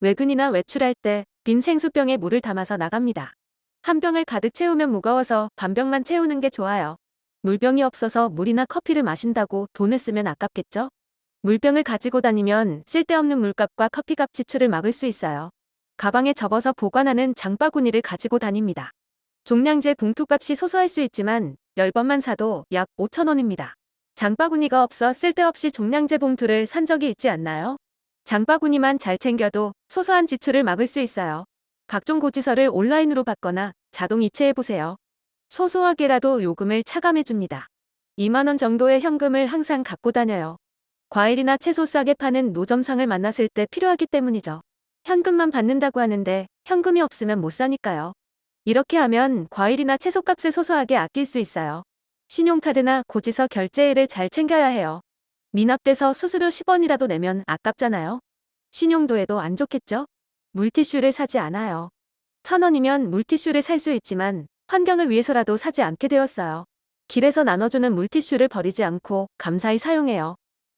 외근이나 외출할 때 빈 생수병에 물을 담아서 나갑니다. 한 병을 가득 채우면 무거워서 반병만 채우는 게 좋아요. 물병이 없어서 물이나 커피를 마신다고 돈을 쓰면 아깝겠죠? 물병을 가지고 다니면 쓸데없는 물값과 커피값 지출을 막을 수 있어요. 가방에 접어서 보관하는 장바구니를 가지고 다닙니다. 종량제 봉투값이 소소할 수 있지만 10번만 사도 약 5천원입니다. 장바구니가 없어 쓸데없이 종량제 봉투를 산 적이 있지 않나요? 장바구니만 잘 챙겨도 소소한 지출을 막을 수 있어요. 각종 고지서를 온라인으로 받거나 자동 이체해보세요. 소소하게라도 요금을 차감해줍니다. 2만원 정도의 현금을 항상 갖고 다녀요. 과일이나 채소 싸게 파는 노점상을 만났을 때 필요하기 때문이죠. 현금만 받는다고 하는데 현금이 없으면 못 사니까요. 이렇게 하면 과일이나 채소값을 소소하게 아낄 수 있어요. 신용카드나 고지서 결제일을 잘 챙겨야 해요. 미납돼서 수수료 10원이라도 내면 아깝잖아요. 신용도에도 안 좋겠죠? 물티슈를 사지 않아요. 천 원이면 물티슈를 살 수 있지만 환경을 위해서라도 사지 않게 되었어요. 길에서 나눠주는 물티슈를 버리지 않고 감사히 사용해요.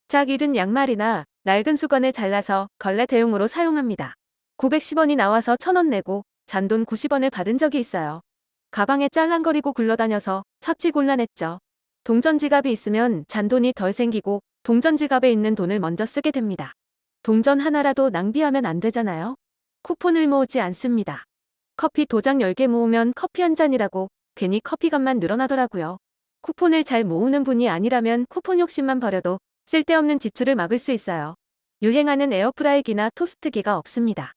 짝 잃은 양말이나 낡은 수건을 잘라서 걸레 대용으로 사용합니다. 910원이 나와서 1000원 내고 잔돈 90원을 받은 적이 있어요. 가방에 짤랑거리고 굴러다녀서 처치 곤란했죠. 동전 지갑이 있으면 잔돈이 덜 생기고 동전 지갑에 있는 돈을 먼저 쓰게 됩니다. 동전 하나라도 낭비하면 안 되잖아요. 쿠폰을 모으지 않습니다. 커피 도장 10개 모으면 커피 한 잔이라고 괜히 커피값만 늘어나더라고요. 쿠폰을 잘 모으는 분이 아니라면 쿠폰 욕심만 버려도 쓸데없는 지출을 막을 수 있어요. 유행하는 에어프라이기나 토스트기가 없습니다.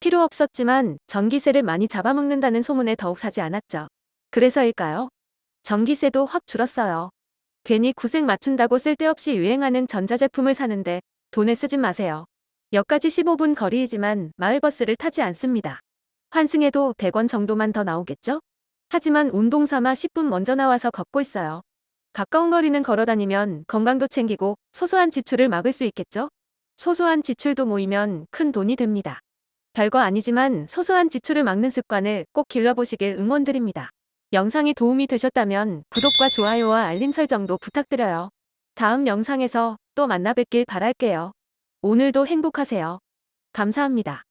필요 없었지만 전기세를 많이 잡아먹는다는 소문에 더욱 사지 않았죠. 그래서일까요? 전기세도 확 줄었어요. 괜히 구색 맞춘다고 쓸데없이 유행하는 전자제품을 사는데 돈을 쓰진 마세요. 역까지 15분 거리이지만 마을버스를 타지 않습니다. 환승해도 100원 정도만 더 나오겠죠? 하지만 운동 삼아 10분 먼저 나와서 걷고 있어요. 가까운 거리는 걸어 다니면 건강도 챙기고 소소한 지출을 막을 수 있겠죠? 소소한 지출도 모이면 큰 돈이 됩니다. 별거 아니지만 소소한 지출을 막는 습관을 꼭 길러보시길 응원드립니다. 영상이 도움이 되셨다면 구독과 좋아요와 알림 설정도 부탁드려요. 다음 영상에서 또 만나 뵙길 바랄게요. 오늘도 행복하세요. 감사합니다.